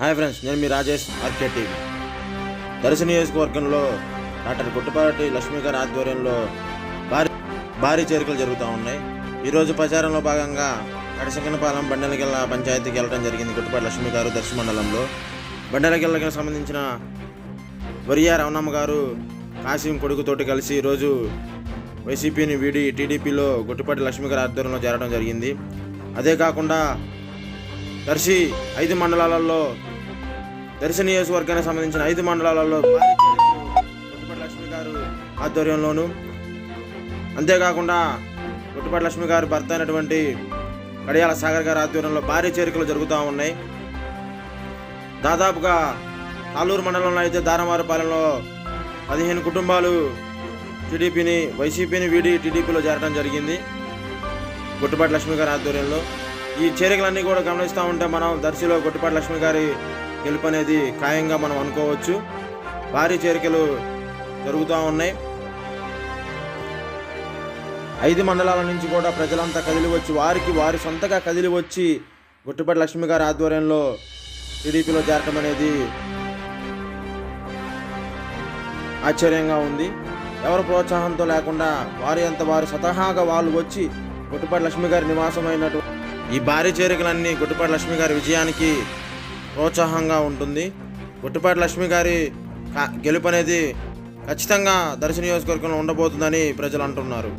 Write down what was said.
Hi friends నేను మీ Rajesh RK TV. నియోజకవర్గంలో డాక్టర్ గుట్టపాటి లక్ష్మీ గారి ఆధ్వర్యంలో భారీ భారీ చేరికలు జరుగుతూ ఉన్నాయి. ఈరోజు ప్రచారంలో భాగంగా కడసంకనపాలెం బండలగిల్ల పంచాయతీకి వెళ్ళడం జరిగింది గుట్టపాటి లక్ష్మీ గారు దర్శన మండలంలో. బండలగిల్లకి సంబంధించిన వరియా రమణమ్మ గారు కాసిం కొడుకుతోటి కలిసి ఈరోజు వైసీపీని వీడి టీడీపీలో గుట్టుపాటి లక్ష్మి గారి ఆధ్వర్యంలో చేరడం జరిగింది. అదే కాకుండా దర్శి ఐదు మండలాలలో దర్శి నియోజకవర్గానికి సంబంధించిన ఐదు మండలాలలో భారీ గుట్టుపాటి లక్ష్మి గారు ఆధ్వర్యంలోను. అంతేకాకుండా గుట్టుపాటి లక్ష్మి గారి భర్త అయినటువంటి కడియాల సాగర్ గారి ఆధ్వర్యంలో భారీ చేరికలు జరుగుతూ ఉన్నాయి. దాదాపుగా తాలూరు మండలంలో అయితే దారమారుపాలెంలో పదిహేను కుటుంబాలు టీడీపీని వైసీపీని వీడి టీడీపీలో చేరడం జరిగింది గుట్టుపాటి లక్ష్మి గారి ఆధ్వర్యంలో. ఈ చేరికలన్నీ కూడా గమనిస్తూ ఉంటే మనం దర్శిలో గుట్టుపాటి లక్ష్మి గారి గెలుపు అనేది ఖాయంగా మనం అనుకోవచ్చు. భారీ చేరికలు జరుగుతూ ఉన్నాయి. ఐదు మండలాల నుంచి కూడా ప్రజలంతా కదిలి వచ్చి వారికి వారి సొంతగా కదిలి వచ్చి గుట్టుపాటి లక్ష్మి గారి ఆధ్వర్యంలో టీడీపీలో చేరటం అనేది ఆశ్చర్యంగా ఉంది. ఎవరి ప్రోత్సాహంతో లేకుండా వారి అంత వారు స్వతహాగా వాళ్ళు వచ్చి గుట్టుపాటి లక్ష్మి గారి నివాసమైనటువంటి ఈ భారీ చేరికలన్నీ గుట్టుపాటి లక్ష్మి గారి విజయానికి ప్రోత్సాహంగా ఉంటుంది. గుట్టుపాటి లక్ష్మి గారి గెలుపు అనేది ఖచ్చితంగా దర్శన నియోజకవర్గంలో ఉండబోతుందని ప్రజలు అంటున్నారు.